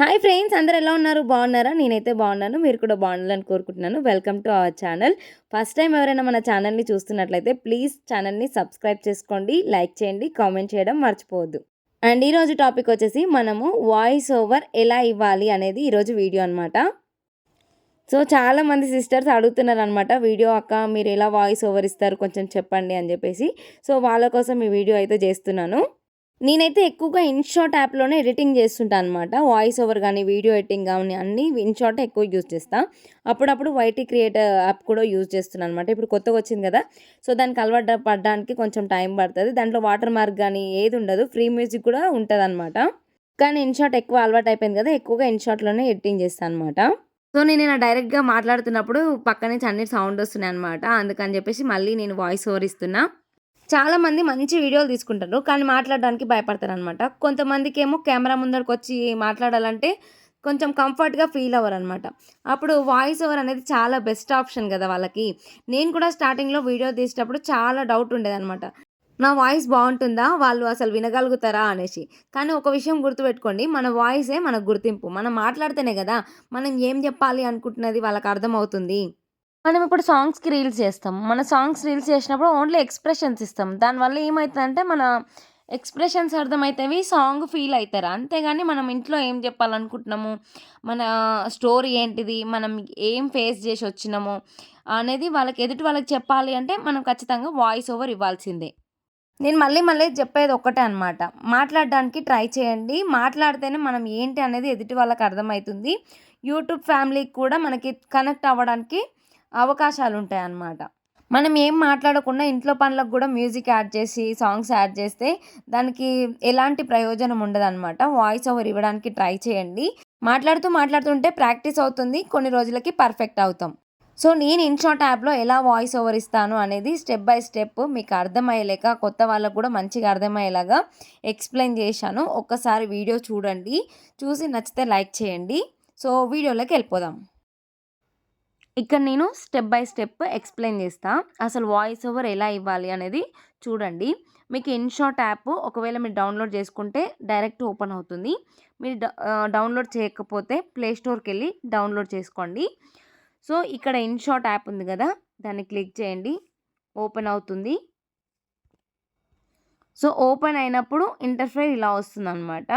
Hi friends అందరు ఎలా ఉన్నారు? బాగున్నారా? నేనైతే బాగున్నాను మీరు కూడా బాగుండాలని కోరుకుంటున్నాను. Welcome to our channel. First time ఎవరైనా మన ఛానల్ని చూస్తున్నట్లయితే ప్లీజ్ ఛానల్ని సబ్స్క్రైబ్ చేసుకోండి లైక్ చేయండి కామెంట్ చేయడం మర్చిపోవద్దు. అండ్ ఈరోజు టాపిక్ వచ్చేసి మనము వాయిస్ ఓవర్ ఎలా ఇవ్వాలి అనేది ఈరోజు వీడియో అనమాట సో చాలామంది సిస్టర్స్ అడుగుతున్నారు అనమాట వీడియో అక్క మీరు ఎలా వాయిస్ ఓవర్ ఇస్తారు? కొంచెం చెప్పండి అని చెప్పేసి. సో వాళ్ళ కోసం ఈ వీడియో అయితే చేస్తున్నాను. నేనైతే ఎక్కువగా ఇన్షాట్ యాప్లోనే ఎడిటింగ్ చేస్తుంటాను అనమాట వాయిస్ ఓవర్ కానీ వీడియో ఎడిటింగ్ కానీ అన్నీ ఇన్షాట్ ఎక్కువ యూజ్ చేస్తాను అప్పుడప్పుడు వైటీ క్రియేటర్ యాప్ కూడా యూజ్ చేస్తున్నాను అనమాట ఇప్పుడు కొత్తగా వచ్చింది కదా సో దానికి అలవాటు పడడానికి కొంచెం టైం పడుతుంది. దాంట్లో వాటర్ మార్క్ కానీ ఏది ఉండదు. ఫ్రీ మ్యూజిక్ కూడా ఉంటుంది అనమాట కానీ ఇన్షాట్ ఎక్కువ అలవాటు అయిపోయింది కదా ఎక్కువగా ఇన్షాట్లోనే ఎడిటింగ్ చేస్తాను అనమాట సో నేను ఇలా డైరెక్ట్గా మాట్లాడుతున్నప్పుడు పక్క నుంచి అన్ని సౌండ్ వస్తున్నాయి అనమాట అందుకని చెప్పేసి మళ్ళీ నేను వాయిస్ ఓవర్ ఇస్తున్నా. చాలామంది మంచి వీడియోలు తీసుకుంటారు కానీ మాట్లాడడానికి భయపడతారు అనమాట కొంతమందికి ఏమో కెమెరా ముందరికి వచ్చి మాట్లాడాలంటే కొంచెం కంఫర్ట్గా ఫీల్ అవ్వరు అనమాట అప్పుడు వాయిస్ ఓవర్ అనేది చాలా బెస్ట్ ఆప్షన్ కదా వాళ్ళకి. నేను కూడా స్టార్టింగ్లో వీడియో తీసేటప్పుడు చాలా డౌట్ ఉండేదన్నమాట. నా వాయిస్ బాగుంటుందా? వాళ్ళు అసలు వినగలుగుతారా? అనేసి. కానీ ఒక విషయం గుర్తుపెట్టుకోండి మన వాయిసే మనకు గుర్తింపు. మనం మాట్లాడితేనే కదా మనం ఏం చెప్పాలి అనుకుంటున్నది వాళ్ళకి అర్థమవుతుంది. మనం ఇప్పుడు సాంగ్స్కి రీల్స్ చేస్తాం. మన సాంగ్స్ రీల్స్ చేసినప్పుడు ఓన్లీ ఎక్స్ప్రెషన్స్ ఇస్తాం. దానివల్ల ఏమవుతుందంటే మన ఎక్స్ప్రెషన్స్ అర్థమవుతాయి సాంగ్ ఫీల్ అవుతారు అంతేగాని మనం ఇంట్లో ఏం చెప్పాలనుకుంటున్నాము? మన స్టోరీ ఏంటిది? మనం ఏం ఫేస్ చేసి వచ్చినాము? అనేది వాళ్ళకి ఎదుటి వాళ్ళకి చెప్పాలి అంటే మనం ఖచ్చితంగా వాయిస్ ఓవర్ ఇవ్వాల్సిందే. నేను మళ్ళీ మళ్ళీ చెప్పేది ఒక్కటే అనమాట మాట్లాడడానికి ట్రై చేయండి. మాట్లాడితేనే మనం ఏంటి అనేది ఎదుటి వాళ్ళకి అర్థమవుతుంది యూట్యూబ్ ఫ్యామిలీకి కూడా మనకి కనెక్ట్ అవ్వడానికి అవకాశాలు ఉంటాయి అన్నమాట మనం ఏం మాట్లాడకుండా ఇంట్లో పనులకు కూడా మ్యూజిక్ యాడ్ చేసి సాంగ్స్ యాడ్ చేస్తే దానికి ఎలాంటి ప్రయోజనం ఉండదన్నమాట. వాయిస్ ఓవర్ ఇవ్వడానికి ట్రై చేయండి. మాట్లాడుతూ మాట్లాడుతుంటే ప్రాక్టీస్ అవుతుంది కొన్ని రోజులకి పర్ఫెక్ట్ అవుతాం. సో నేను ఇన్షాట్ యాప్లో ఎలా వాయిస్ ఓవర్ ఇస్తాను అనేది స్టెప్ బై స్టెప్ మీకు అర్థమయ్యేలేక కొత్త వాళ్ళకు కూడా మంచిగా అర్థమయ్యేలాగా ఎక్స్ప్లెయిన్ చేశాను. ఒక్కసారి వీడియో చూడండి. చూసి నచ్చితే లైక్ చేయండి. సో వీడియోలోకి వెళ్ళిపోదాం. ఇక్కడ నేను స్టెప్ బై స్టెప్ ఎక్స్ప్లెయిన్ చేస్తా. అసలు వాయిస్ ఓవర్ ఎలా ఇవ్వాలి అనేది చూడండి. మీకు ఇన్షాట్ యాప్ ఒకవేళ మీరు డౌన్లోడ్ చేసుకుంటే డైరెక్ట్ ఓపెన్ అవుతుంది. మీరు డౌన్లోడ్ చేయకపోతే ప్లే స్టోర్కి వెళ్ళి డౌన్లోడ్ చేసుకోండి. సో ఇక్కడ ఇన్షాట్ యాప్ ఉంది కదా దాన్ని క్లిక్ చేయండి. ఓపెన్ అవుతుంది. సో ఓపెన్ అయినప్పుడు ఇంటర్ఫేర్ ఇలా వస్తుంది అనమాట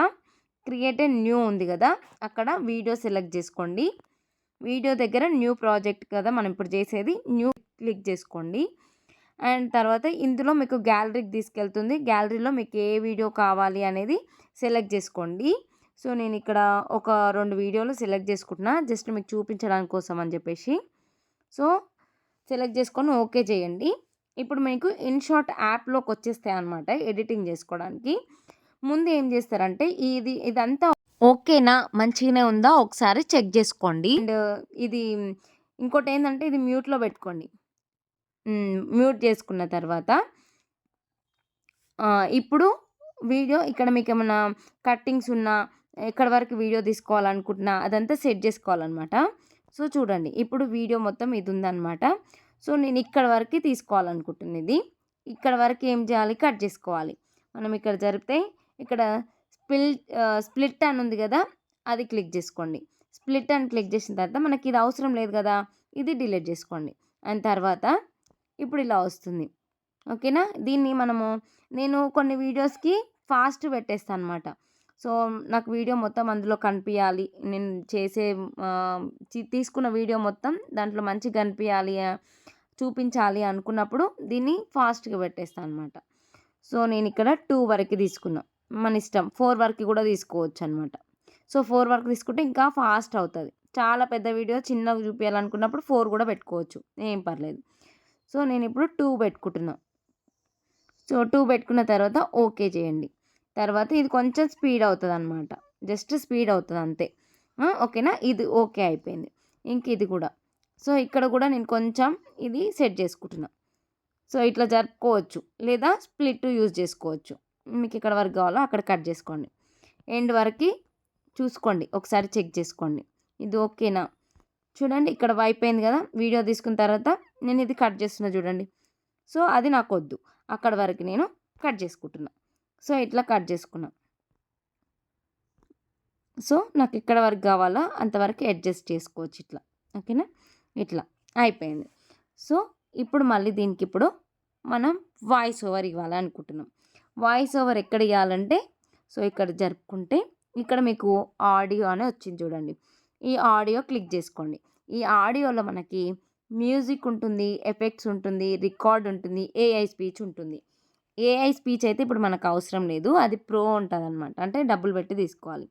క్రియేట్ న్యూ ఉంది కదా అక్కడ వీడియో సెలెక్ట్ చేసుకోండి. వీడియో దగ్గర న్యూ ప్రాజెక్ట్ కదా మనం ఇప్పుడు చేసేది న్యూ క్లిక్ చేసుకోండి. అండ్ తర్వాత ఇందులో మీకు గ్యాలరీకి తీసుకెళ్తుంది. గ్యాలరీలో మీకు ఏ వీడియో కావాలి అనేది సెలెక్ట్ చేసుకోండి. సో నేను ఇక్కడ ఒక రెండు వీడియోలు సెలెక్ట్ చేసుకుంటున్నా. జస్ట్ మీకు చూపించడానికి కోసం అని చెప్పేసి. సో సెలెక్ట్ చేసుకొని ఓకే చేయండి. ఇప్పుడు మీకు ఇన్షాట్ యాప్లోకి వచ్చేస్తాయి అనమాట ఎడిటింగ్ చేసుకోవడానికి. ముందు ఏం చేస్తారంటే ఇది ఇదంతా ఓకేనా? మంచిగానే ఉందా? ఒకసారి చెక్ చేసుకోండి. అండ్ ఇది ఇంకోటి ఏంటంటే ఇది మ్యూట్లో పెట్టుకోండి. మ్యూట్ చేసుకున్న తర్వాత ఇప్పుడు వీడియో ఇక్కడ మీకు ఏమైనా కట్టింగ్స్ ఉన్నా ఎక్కడి వరకు వీడియో తీసుకోవాలనుకుంటున్నా అదంతా సెట్ చేసుకోవాలన్నమాట. సో చూడండి. ఇప్పుడు వీడియో మొత్తం ఇది ఉందన్నమాట సో నేను ఇక్కడ వరకు తీసుకోవాలనుకుంటున్నది. ఇక్కడ వరకు ఏం చేయాలి? కట్ చేసుకోవాలి. మనం ఇక్కడ జరిపితే ఇక్కడ స్పిల్ స్ప్లిట్ అని ఉంది కదా అది క్లిక్ చేసుకోండి. స్ప్లిట్ అని క్లిక్ చేసిన తర్వాత మనకి ఇది అవసరం లేదు కదా ఇది డిలీట్ చేసుకోండి. అండ్ తర్వాత ఇప్పుడు ఇలా వస్తుంది. ఓకేనా? దీన్ని మనము నేను కొన్ని వీడియోస్కి ఫాస్ట్ పెట్టేస్తాను అనమాట సో నాకు వీడియో మొత్తం అందులో కనిపించాలి నేను చేసే తీసుకున్న వీడియో మొత్తం దాంట్లో మంచిగా కనిపించాలి చూపించాలి అనుకున్నప్పుడు దీన్ని ఫాస్ట్గా పెట్టేస్తాను అనమాట సో నేను ఇక్కడ టూ వరకు తీసుకున్నాను మన ఇష్టం. ఫోర్ వరకు కూడా తీసుకోవచ్చు అనమాట సో ఫోర్ వరకు తీసుకుంటే ఇంకా ఫాస్ట్ అవుతుంది. చాలా పెద్ద వీడియో చిన్నగా చూపించాలనుకున్నప్పుడు ఫోర్ కూడా పెట్టుకోవచ్చు. ఏం పర్లేదు. సో నేను ఇప్పుడు టూ పెట్టుకుంటున్నా. సో టూ పెట్టుకున్న తర్వాత ఓకే చేయండి. తర్వాత ఇది కొంచెం స్పీడ్ అవుతుంది అనమాట జస్ట్ స్పీడ్ అవుతుంది అంతే ఓకేనా? ఇది ఓకే అయిపోయింది. ఇంక ఇది కూడా. సో ఇక్కడ కూడా నేను కొంచెం ఇది సెట్ చేసుకుంటున్నా. సో ఇట్లా జరుపుకోవచ్చు. లేదా స్ప్లిట్ యూజ్ చేసుకోవచ్చు. మీకు ఎక్కడ వరకు కావాలో అక్కడ కట్ చేసుకోండి. ఎండ్ వరకు చూసుకోండి. ఒకసారి చెక్ చేసుకోండి. ఇది ఓకేనా? చూడండి ఇక్కడ అయిపోయింది కదా? వీడియో తీసుకున్న తర్వాత నేను ఇది కట్ చేస్తున్నా చూడండి. సో అది నాకు వద్దు. అక్కడ వరకు నేను కట్ చేసుకుంటున్నా. సో ఇట్లా కట్ చేసుకున్నా. సో నాకు ఇక్కడ వరకు కావాలో అంతవరకు అడ్జస్ట్ చేసుకోవచ్చు ఇట్లా. ఓకేనా? ఇట్లా అయిపోయింది. సో ఇప్పుడు మళ్ళీ దీనికి ఇప్పుడు మనం వాయిస్ ఓవర్ ఇవ్వాలనుకుంటున్నాం. వాయిస్ ఓవర్ ఎక్కడ ఇవ్వాలంటే సో ఇక్కడ జరుపుకుంటే ఇక్కడ మీకు ఆడియో అని వచ్చింది చూడండి. ఈ ఆడియో క్లిక్ చేసుకోండి. ఈ ఆడియోలో మనకి మ్యూజిక్ ఉంటుంది ఎఫెక్ట్స్ ఉంటుంది రికార్డ్ ఉంటుంది ఏఐ స్పీచ్ ఉంటుంది. ఏఐ స్పీచ్ అయితే ఇప్పుడు మనకు అవసరం లేదు అది ప్రో ఉంటుంది అనమాట అంటే డబ్బులు పెట్టి తీసుకోవాలి.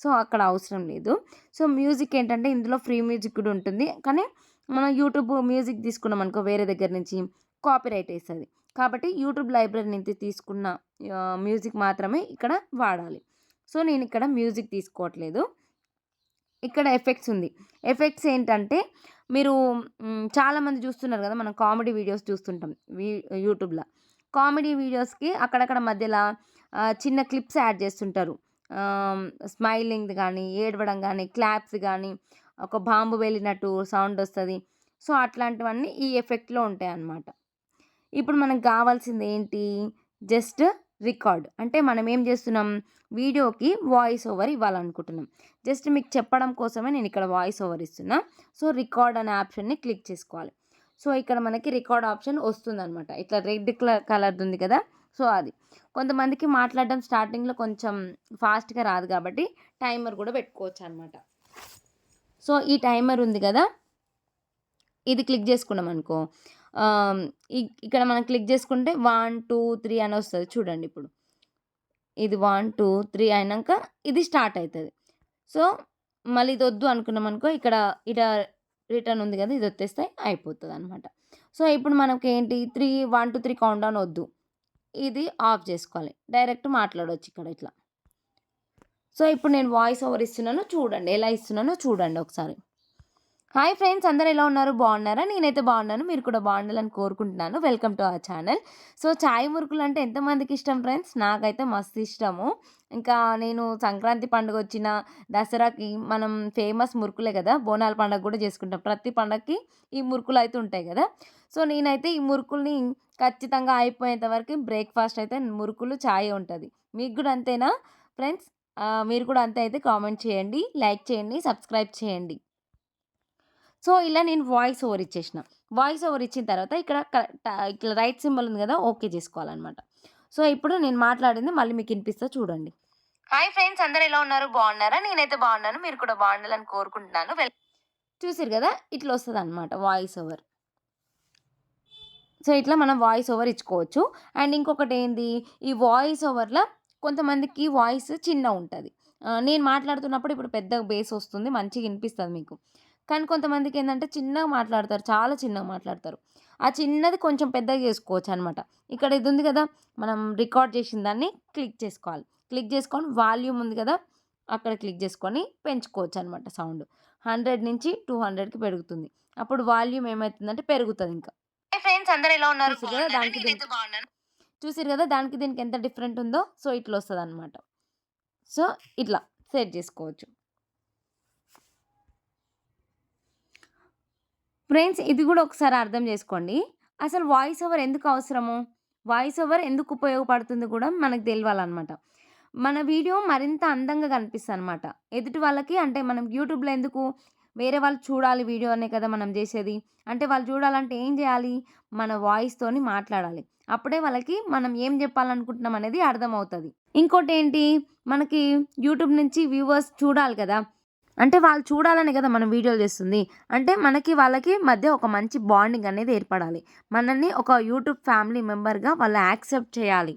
సో అక్కడ అవసరం లేదు. సో మ్యూజిక్ ఏంటంటే ఇందులో ఫ్రీ మ్యూజిక్ కూడా ఉంటుంది. కానీ మనం యూట్యూబ్ మ్యూజిక్ తీసుకున్నాం అనుకో వేరే దగ్గర నుంచి కాపీరైట్ వేస్తుంది కాబట్టి యూట్యూబ్ లైబ్రరీ నుంచి తీసుకున్న మ్యూజిక్ మాత్రమే ఇక్కడ వాడాలి. సో నేను ఇక్కడ మ్యూజిక్ తీసుకోవట్లేదు. ఇక్కడ ఎఫెక్ట్స్ ఉంది. ఎఫెక్ట్స్ ఏంటంటే మీరు చాలామంది చూస్తున్నారు కదా మనం కామెడీ వీడియోస్ చూస్తుంటాం యూట్యూబ్లో. కామెడీ వీడియోస్కి అక్కడక్కడ మధ్యలో చిన్న క్లిప్స్ యాడ్ చేస్తుంటారు. స్మైలింగ్ కానీ ఏడవడం కానీ క్లాప్స్ కానీ ఒక బాంబు వెళ్ళినట్టు సౌండ్ వస్తుంది. సో అట్లాంటివన్నీ ఈ ఎఫెక్ట్లో ఉంటాయి అన్నమాట ఇప్పుడు మనకు కావాల్సింది ఏంటి? Just record. అంటే మనం ఏం చేస్తున్నాం? వీడియోకి వాయిస్ ఓవర్ ఇవ్వాలనుకుంటున్నాం. జస్ట్ మీకు చెప్పడం కోసమే నేను ఇక్కడ వాయిస్ ఓవర్ ఇస్తున్నా. సో రికార్డ్ అనే ఆప్షన్ని క్లిక్ చేసుకోవాలి. సో ఇక్కడ మనకి రికార్డ్ ఆప్షన్ వస్తుందన్నమాట. ఇట్లా రెడ్ కలర్ కలర్ ఉంది కదా? సో అది. కొంతమందికి మాట్లాడడం స్టార్టింగ్లో కొంచెం ఫాస్ట్గా రాదు కాబట్టి టైమర్ కూడా పెట్టుకోవచ్చు అనమాట సో ఈ టైమర్ ఉంది కదా? ఇది క్లిక్ చేసుకున్నాం అనుకో ఇక్కడ మనం క్లిక్ చేసుకుంటే వన్ టూ త్రీ అని వస్తుంది. చూడండి ఇప్పుడు. ఇది వన్ టూ త్రీ అయినాక ఇది స్టార్ట్ అవుతుంది సో మళ్ళీ ఇది వద్దు అనుకున్నాం అనుకో ఇక్కడ ఇట రిటర్న్ ఉంది కదా ఇది వచ్చేస్తే అయిపోతుంది అనమాట సో ఇప్పుడు మనకి ఏంటి? Three one two three count down వద్దు. ఇది ఆఫ్ చేసుకోవాలి. డైరెక్ట్ మాట్లాడవచ్చు ఇక్కడ ఇట్లా. సో ఇప్పుడు నేను వాయిస్ ఓవర్ ఇస్తున్నానో. చూడండి ఎలా ఇస్తున్నానో చూడండి ఒకసారి. హాయ్ ఫ్రెండ్స్ అందరు ఎలా ఉన్నారు? బాగున్నారా? నేనైతే బాగున్నాను. మీరు కూడా బాగుండాలని కోరుకుంటున్నాను. Welcome to our channel so ఛాయ్ మురుకులు అంటే ఎంతమందికి ఇష్టం ఫ్రెండ్స్ నాకైతే మస్తు ఇష్టము. ఇంకా నేను సంక్రాంతి పండుగ వచ్చిన దసరాకి మనం ఫేమస్ మురుకులే కదా? బోనాల పండుగ కూడా చేసుకుంటాం. ప్రతి పండగకి ఈ మురుకులు అయితే ఉంటాయి కదా? సో నేనైతే ఈ మురుకుల్ని ఖచ్చితంగా అయిపోయేంత వరకు బ్రేక్ఫాస్ట్ అయితే మురుకులు ఛాయ్ ఉంటుంది. మీకు కూడా అంతేనా? ఫ్రెండ్స్ మీరు కూడా అంతే అయితే కామెంట్ చేయండి. లైక్ చేయండి. సబ్స్క్రైబ్ చేయండి. సో ఇలా నేను వాయిస్ ఓవర్ ఇచ్చేసిన. వాయిస్ ఓవర్ ఇచ్చిన తర్వాత ఇక్కడ ఇట్లా రైట్ సింబల్ ఉంది కదా ఓకే చేసుకోవాలన్నమాట. సో ఇప్పుడు నేను మాట్లాడింది మళ్ళీ మీకు వినిపిస్తా చూడండి. హాయ్ ఫ్రెండ్స్ అందరు ఎలా ఉన్నారు? బాగున్నారా? నేనైతే బాగున్నాను మీరు కూడా బాగుండాలని కోరుకుంటున్నాను. చూసారు కదా ఇట్లా వస్తుంది అనమాట వాయిస్ ఓవర్. సో ఇట్లా మనం వాయిస్ ఓవర్ ఇచ్చుకోవచ్చు. అండ్ ఇంకొకటి ఏంది ఈ వాయిస్ ఓవర్లో కొంతమందికి వాయిస్ చిన్న ఉంటుంది. నేను మాట్లాడుతున్నప్పుడు ఇప్పుడు పెద్ద బేస్ వస్తుంది మంచిగా వినిపిస్తుంది మీకు. కానీ కొంతమందికి ఏంటంటే చిన్నగా మాట్లాడతారు చాలా చిన్నగా మాట్లాడతారు. ఆ చిన్నది కొంచెం పెద్దగా చేసుకోవచ్చు అనమాట ఇక్కడ ఇది ఉంది కదా మనం రికార్డ్ చేసిన దాన్ని క్లిక్ చేసుకోవాలి. క్లిక్ చేసుకొని వాల్యూమ్ ఉంది కదా అక్కడ క్లిక్ చేసుకొని పెంచుకోవచ్చు అనమాట సౌండ్ హండ్రెడ్ నుంచి టూ హండ్రెడ్కి పెరుగుతుంది. అప్పుడు వాల్యూమ్ ఏమవుతుందంటే పెరుగుతుంది ఇంకా. ఫ్రెండ్స్ అందరు ఎలా ఉన్నారు? దానికి చూసారు కదా దానికి దీనికి ఎంత డిఫరెంట్ ఉందో? సో ఇట్లా వస్తుంది అనమాట సో ఇట్లా సెట్ చేసుకోవచ్చు. ఫ్రెండ్స్ ఇది కూడా ఒకసారి అర్థం చేసుకోండి. అసలు వాయిస్ ఓవర్ ఎందుకు అవసరము? వాయిస్ ఓవర్ ఎందుకు ఉపయోగపడుతుంది కూడా మనకు తెలియాలన్నమాట మన వీడియో మరింత అందంగా కనిపిస్తుంది అనమాట ఎదుటి వాళ్ళకి అంటే మనం యూట్యూబ్లో ఎందుకు? వేరే వాళ్ళు చూడాలి వీడియో అనే కదా మనం చేసేది. అంటే వాళ్ళు చూడాలంటే ఏం చేయాలి? మన వాయిస్తోని మాట్లాడాలి. అప్పుడే వాళ్ళకి మనం ఏం చెప్పాలనుకుంటున్నాం అనేది అర్థమవుతుంది. ఇంకోటి ఏంటి? మనకి యూట్యూబ్ నుంచి వ్యూవర్స్ చూడాలి కదా. అంటే వాళ్ళు చూడాలని కదా మనం వీడియోలు చేస్తుంది. అంటే మనకి వాళ్ళకి మధ్య ఒక మంచి బాండింగ్ అనేది ఏర్పడాలి. మనల్ని ఒక యూట్యూబ్ ఫ్యామిలీ మెంబర్గా వాళ్ళు యాక్సెప్ట్ చేయాలి.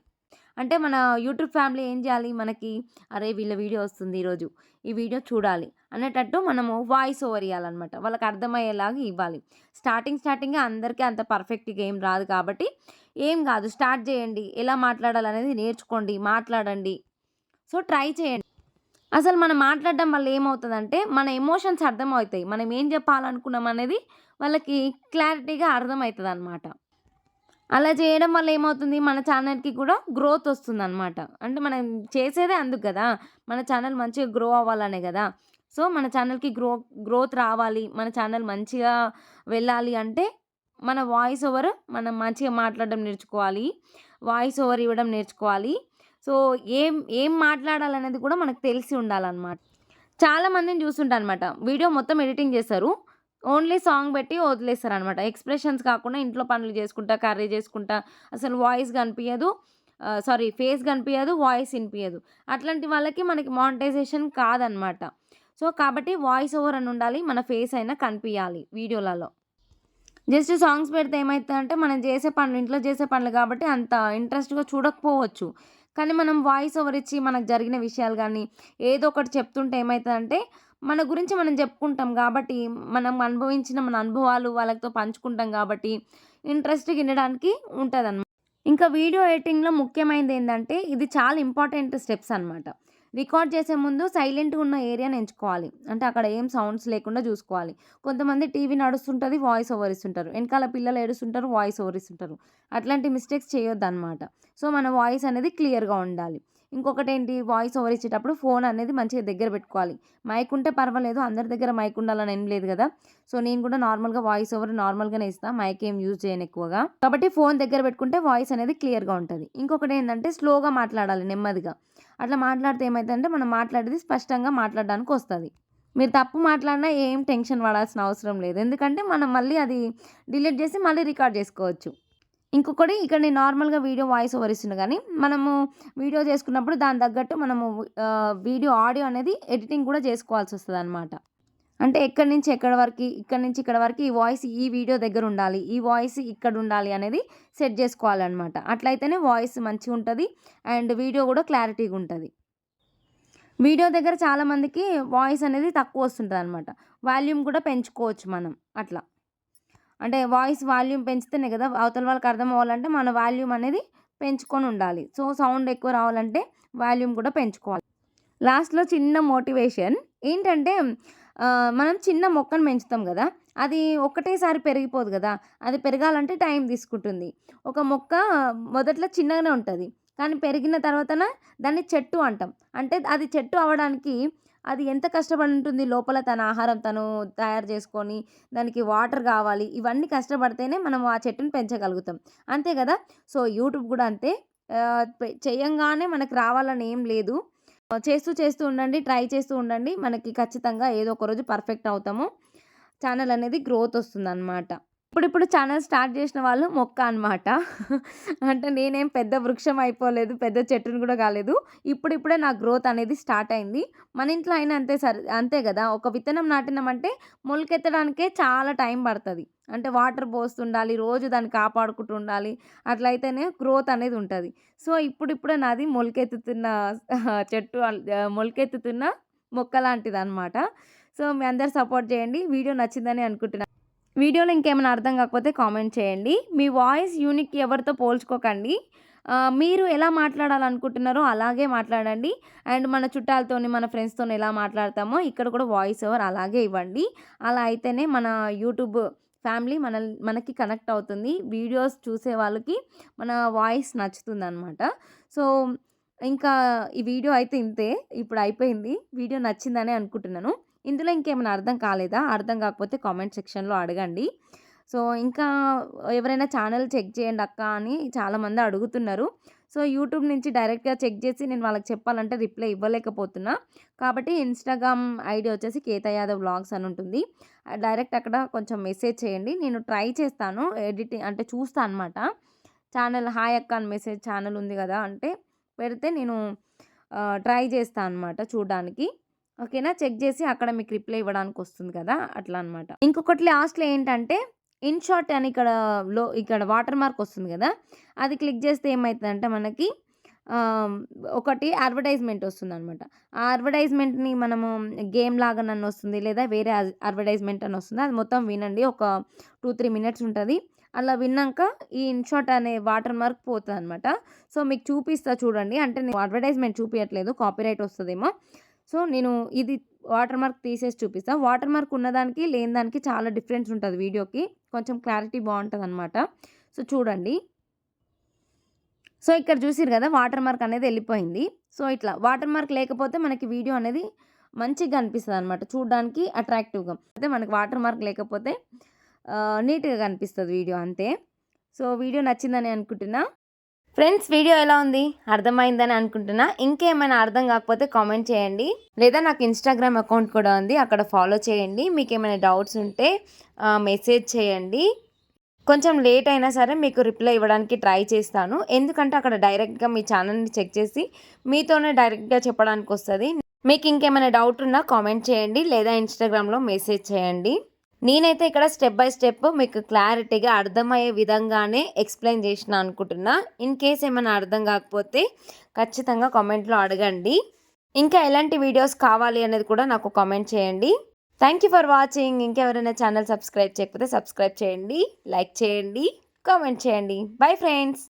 అంటే మన యూట్యూబ్ ఫ్యామిలీ ఏం చేయాలి? మనకి అరే వీళ్ళ వీడియో వస్తుంది ఈరోజు ఈ వీడియో చూడాలి అనేటట్టు మనము వాయిస్ ఓవర్ ఇవ్వాలన్నమాట వాళ్ళకి అర్థమయ్యేలాగా ఇవ్వాలి. స్టార్టింగ్ స్టార్టింగ్ అందరికీ అంత పర్ఫెక్ట్గా ఏం రాదు కాబట్టి ఏం కాదు. స్టార్ట్ చేయండి. ఎలా మాట్లాడాలనేది నేర్చుకోండి. మాట్లాడండి. సో ట్రై చేయండి. అసలు మనం మాట్లాడడం వల్ల ఏమవుతుందంటే మన ఎమోషన్స్ అర్థమవుతాయి. మనం ఏం చెప్పాలనుకున్నాం అనేది వాళ్ళకి క్లారిటీగా అర్థమవుతుంది అనమాట అలా చేయడం వల్ల ఏమవుతుంది? మన ఛానల్కి కూడా గ్రోత్ వస్తుంది అనమాట అంటే మనం చేసేదే అందుకు కదా. మన ఛానల్ మంచిగా గ్రో అవ్వాలనే కదా. సో మన ఛానల్కి గ్రో గ్రోత్ రావాలి. మన ఛానల్ మంచిగా వెళ్ళాలి అంటే మన వాయిస్ ఓవర్ మనం మంచిగా మాట్లాడడం నేర్చుకోవాలి. వాయిస్ ఓవర్ ఇవ్వడం నేర్చుకోవాలి. సో ఏం ఏం మాట్లాడాలనేది కూడా మనకు తెలిసి ఉండాలన్నమాట చాలా మందిని చూస్తుంటా అనమాట. వీడియో మొత్తం ఎడిటింగ్ చేస్తారు. ఓన్లీ సాంగ్ పెట్టి వదిలేస్తారనమాట. ఎక్స్‌ప్రెషన్స్ కాకుండా ఇంట్లో పనులు చేసుకుంటా, కర్రీ చేసుకుంటా అసలు వాయిస్ కనిపియదు. సారీ ఫేస్ కనిపియదు. వాయిస్ వినిపించదు అట్లాంటి వాళ్ళకి మనకి మానిటైజేషన్ కాదనమాట. సో, కాబట్టి వాయిస్ ఓవర్ అని ఉండాలి. మన ఫేస్ అయినా కనిపించాలి వీడియోలలో. జస్ట్ సాంగ్స్ పెడితే ఏమవుతుందంటే మనం చేసే పనులు ఇంట్లో చేసే పనులు కాబట్టి అంత ఇంట్రెస్ట్‌గా చూడకపోవచ్చు. కానీ మనం వాయిస్ ఓవర్ ఇచ్చి మనకు జరిగిన విషయాలు కానీ ఏదో ఒకటి చెప్తుంటే ఏమవుతుందంటే మన గురించి మనం చెప్పుకుంటాం కాబట్టి, మనం అనుభవించిన మన అనుభవాలు వాళ్ళతో పంచుకుంటాం కాబట్టి ఇంట్రెస్ట్‌గా వినడానికి ఉంటుంది ఇంకా వీడియో ఎడిటింగ్‌లో ముఖ్యమైనది ఏంటంటే ఇది చాలా ఇంపార్టెంట్ స్టెప్స్ అనమాట. రికార్డ్ చేసే ముందు సైలెంట్‌గా ఉన్న ఏరియాని ఎంచుకోవాలి. అంటే అక్కడ ఏం సౌండ్స్ లేకుండా చూసుకోవాలి. కొంతమంది టీవీ నడుస్తుంటది. వాయిస్ ఓవర్ ఇస్తుంటారు. వెనకాల పిల్లలు ఏడుస్తుంటారు. వాయిస్ ఓవర్ ఇస్తుంటారు. అట్లాంటి మిస్టేక్స్ చేయొద్దు అనమాట సో, మన వాయిస్ అనేది క్లియర్‌గా ఉండాలి. ఇంకొకటేంటి వాయిస్ ఓవర్ ఇచ్చేటప్పుడు ఫోన్ అనేది మంచిగా దగ్గర పెట్టుకోవాలి. మైక్ ఉంటే పర్వాలేదు. అందరి దగ్గర మైక్ ఉండాలని ఏం లేదు కదా సో, నేను కూడా నార్మల్‌గా వాయిస్ ఓవర్ నార్మల్‌గానే ఇస్తాను మైక్ ఏం యూజ్ చేయను ఎక్కువగా. కాబట్టి ఫోన్ దగ్గర పెట్టుకుంటే వాయిస్ అనేది క్లియర్‌గా ఉంటుంది ఇంకొకటి ఏంటంటే స్లోగా మాట్లాడాలి నెమ్మదిగా. అట్లా మాట్లాడితే ఏమవుతుందంటే మనం మాట్లాడేది స్పష్టంగా మాట్లాడడానికి వస్తుంది మీరు తప్పు మాట్లాడినా ఏం టెన్షన్ పడాల్సిన అవసరం లేదు. ఎందుకంటే మనం మళ్ళీ అది డిలీట్ చేసి మళ్ళీ రికార్డ్ చేసుకోవచ్చు. ఇంకొకటి ఇక్కడ నేను నార్మల్‌గా వీడియో వాయిస్ ఓవర్ ఇస్తున్నా కానీ మనము వీడియో చేసుకున్నప్పుడు దానికి తగ్గట్టు మనము వీడియో ఆడియో అనేది ఎడిటింగ్ కూడా చేసుకోవాల్సి వస్తుంది అనమాట అంటే ఎక్కడి నుంచి ఎక్కడి వరకు ఇక్కడి నుంచి ఇక్కడ వరకు ఈ వాయిస్ ఈ వీడియో దగ్గర ఉండాలి. ఈ వాయిస్ ఇక్కడ ఉండాలి అనేది సెట్ చేసుకోవాలనమాట. అట్లయితేనే వాయిస్ మంచిగా ఉంటుంది అండ్ వీడియో కూడా క్లారిటీగా ఉంటుంది వీడియో దగ్గర చాలామందికి వాయిస్ అనేది తక్కువ వస్తుంటుంది అనమాట వాల్యూమ్ కూడా పెంచుకోవచ్చు మనం అట్లా. అంటే వాయిస్ వాల్యూమ్ పెంచితేనే కదా అవతల వాళ్ళకి అర్థం అవ్వాలంటే మన వాల్యూమ్ అనేది పెంచుకొని ఉండాలి. సో, సౌండ్ ఎక్కువ రావాలంటే వాల్యూమ్ కూడా పెంచుకోవాలి. లాస్ట్‌లో చిన్న మోటివేషన్ ఏంటంటే మనం చిన్న మొక్కను పెంచుతాం కదా అది ఒకటేసారి పెరిగిపోదు కదా అది పెరగాలంటే టైం తీసుకుంటుంది. ఒక మొక్క మొదట్లో చిన్నగానే ఉంటుంది కానీ పెరిగిన తర్వాతన దాన్ని చెట్టు అంటాం. అంటే అది చెట్టు అవ్వడానికి అది ఎంత కష్టపడి ఉంటుంది లోపల తన ఆహారం తను తయారు చేసుకొని, దానికి వాటర్ కావాలి. ఇవన్నీ కష్టపడితేనే మనం ఆ చెట్టుని పెంచగలుగుతాం. అంతే కదా సో, యూట్యూబ్ కూడా అంతే. చేయంగానే మనకు రావాలని ఏం లేదు. చేస్తూ చేస్తూ ఉండండి. ట్రై చేస్తూ ఉండండి. మనకి ఖచ్చితంగా ఏదో ఒక రోజు పర్ఫెక్ట్ అవుతాము. ఛానల్ అనేది గ్రోత్ వస్తుంది అన్నమాట ఇప్పుడిప్పుడు ఛానల్ స్టార్ట్ చేసిన వాళ్ళు మొక్క అనమాట. అంటే నేనేం పెద్ద వృక్షం అయిపోలేదు. పెద్ద చెట్టుని కూడా కాలేదు. ఇప్పుడిప్పుడే నా గ్రోత్ అనేది స్టార్ట్ అయింది. మన ఇంట్లో అయినా అంతే సరి అంతే కదా ఒక విత్తనం నాటినామంటే మొలకెత్తడానికే చాలా టైం పడుతుంది అంటే వాటర్ పోస్తుండాలి. రోజు దాన్ని కాపాడుకుంటూ ఉండాలి. అట్లయితేనే గ్రోత్ అనేది ఉంటుంది సో, ఇప్పుడిప్పుడే నాది మొలకెత్తుతున్న చెట్టు మొలకెత్తుతున్న మొక్క లాంటిది అనమాట సో, మీ అందరు సపోర్ట్ చేయండి. వీడియో నచ్చిందని అనుకుంటున్నాను వీడియోలో ఇంకేమైనా అర్థం కాకపోతే కామెంట్ చేయండి. మీ వాయిస్ యూనిక్ ఎవరితో పోల్చుకోకండి. మీరు ఎలా మాట్లాడాలనుకుంటున్నారో అలాగే మాట్లాడండి. అండ్ మన చుట్టాలతోని, మన ఫ్రెండ్స్‌తోని ఎలా మాట్లాడతామో ఇక్కడ కూడా వాయిస్ ఓవర్ అలాగే ఇవ్వండి. అలా అయితేనే మన యూట్యూబ్ ఫ్యామిలీ మన మనకి కనెక్ట్ అవుతుంది. వీడియోస్ చూసే వాళ్ళకి మన వాయిస్ నచ్చుతుంది అనమాట సో, ఇంకా ఈ వీడియో అయితే ఇంతే. ఇప్పుడు అయిపోయింది. వీడియో నచ్చిందనే అనుకుంటున్నాను. ఇందులో ఇంకేమైనా అర్థం కాలేదా? అర్థం కాకపోతే కామెంట్ సెక్షన్‌లో అడగండి. సో, ఇంకా ఎవరైనా ఛానల్ చెక్ చేయండి అక్క అని చాలామంది అడుగుతున్నారు. సో, యూట్యూబ్ నుంచి డైరెక్ట్‌గా చెక్ చేసి నేను వాళ్ళకి చెప్పాలంటే రిప్లై ఇవ్వలేకపోతున్నా. కాబట్టి ఇన్‌స్టాగ్రామ్ ఐడి వచ్చేసి కేత యాదవ్ వ్లాగ్స్ అని ఉంటుంది. డైరెక్ట్ అక్కడ కొంచెం మెసేజ్ చేయండి. నేను ట్రై చేస్తాను. ఎడిటింగ్ అంటే చూస్తాను అనమాట. ఛానల్ హాయ్ అక్క అని మెసేజ్ ఛానల్ ఉంది కదా అంటే పెడితే నేను ట్రై చేస్తాను అనమాట చూడడానికి. ఓకేనా? చెక్ చేసి అక్కడ మీకు రిప్లై ఇవ్వడానికి వస్తుంది కదా! అట్లా అనమాట. ఇంకొకటి లాస్ట్‌లో ఏంటంటే ఇన్ షార్ట్ అని ఇక్కడ లో ఇక్కడ వాటర్ మార్క్ వస్తుంది కదా అది క్లిక్ చేస్తే ఏమవుతుందంటే మనకి ఒకటి అడ్వర్టైజ్‌మెంట్ వస్తుందనమాట. ఆ అడ్వర్టైజ్‌మెంట్‌ని మనము గేమ్ లాగానన్నా వస్తుంది. లేదా వేరే అడ్వర్టైజ్‌మెంట్ అని వస్తుంది. అది మొత్తం వినండి. ఒక 2, 3 మినిట్స్ ఉంటుంది అలా విన్నాక ఈ ఇన్షాట్ అనే వాటర్ మార్క్ పోతుంది అనమాట సో, మీకు చూపిస్తా చూడండి. అంటే నేను అడ్వర్టైజ్‌మెంట్ చూపించట్లేదు కాపీరైట్ వస్తుందేమో సో, నేను ఇది వాటర్ మార్క్ తీసేసి చూపిస్తాను వాటర్ మార్క్ ఉన్నదానికి, లేని దానికి చాలా డిఫరెన్స్ ఉంటుంది వీడియోకి. కొంచెం క్లారిటీ బాగుంటుంది అనమాట సో, చూడండి. సో, ఇక్కడ చూసిరు కదా వాటర్ మార్క్ అనేది వెళ్ళిపోయింది సో, ఇట్లా వాటర్ మార్క్ లేకపోతే మనకి వీడియో అనేది మంచిగా అనిపిస్తుంది అనమాట చూడడానికి అట్రాక్టివ్‌గా. అయితే మనకి వాటర్ మార్క్ లేకపోతే నీట్‌గా కనిపిస్తుంది వీడియో అంతే. సో, వీడియో నచ్చిందని అనుకుంటున్నా. ఫ్రెండ్స్ వీడియో ఎలా ఉంది? అర్థమైందని అనుకుంటున్నా. ఇంకేమైనా అర్థం కాకపోతే కామెంట్ చేయండి. లేదా నాకు ఇన్స్టాగ్రామ్ అకౌంట్ కూడా ఉంది. అక్కడ ఫాలో చేయండి. మీకు ఏమైనా డౌట్స్ ఉంటే మెసేజ్ చేయండి. కొంచెం లేట్ అయినా సరే మీకు రిప్లై ఇవ్వడానికి ట్రై చేస్తాను. ఎందుకంటే అక్కడ డైరెక్ట్గా మీ ఛానల్ని చెక్ చేసి మీతోనే డైరెక్ట్గా చెప్పడానికి వస్తుంది. మీకు ఇంకేమైనా డౌట్ ఉన్నా కామెంట్ చేయండి. లేదా ఇన్స్టాగ్రామ్లో మెసేజ్ చేయండి. నేనైతే ఇక్కడ స్టెప్ బై స్టెప్ మీకు క్లారిటీగా అర్థమయ్యే విధంగానే ఎక్స్ప్లెయిన్ చేసిన అనుకుంటున్నా. ఇన్ కేస్ ఏమైనా అర్థం కాకపోతే ఖచ్చితంగా కామెంట్లో అడగండి. ఇంకా ఎలాంటి వీడియోస్ కావాలి అనేది కూడా నాకు కామెంట్ చేయండి. థ్యాంక్ యూ ఫర్ వాచింగ్ ఇంకెవరైనా ఛానల్ సబ్స్క్రైబ్ చేయకపోతే సబ్స్క్రైబ్ చేయండి. లైక్ చేయండి. కామెంట్ చేయండి. Bye friends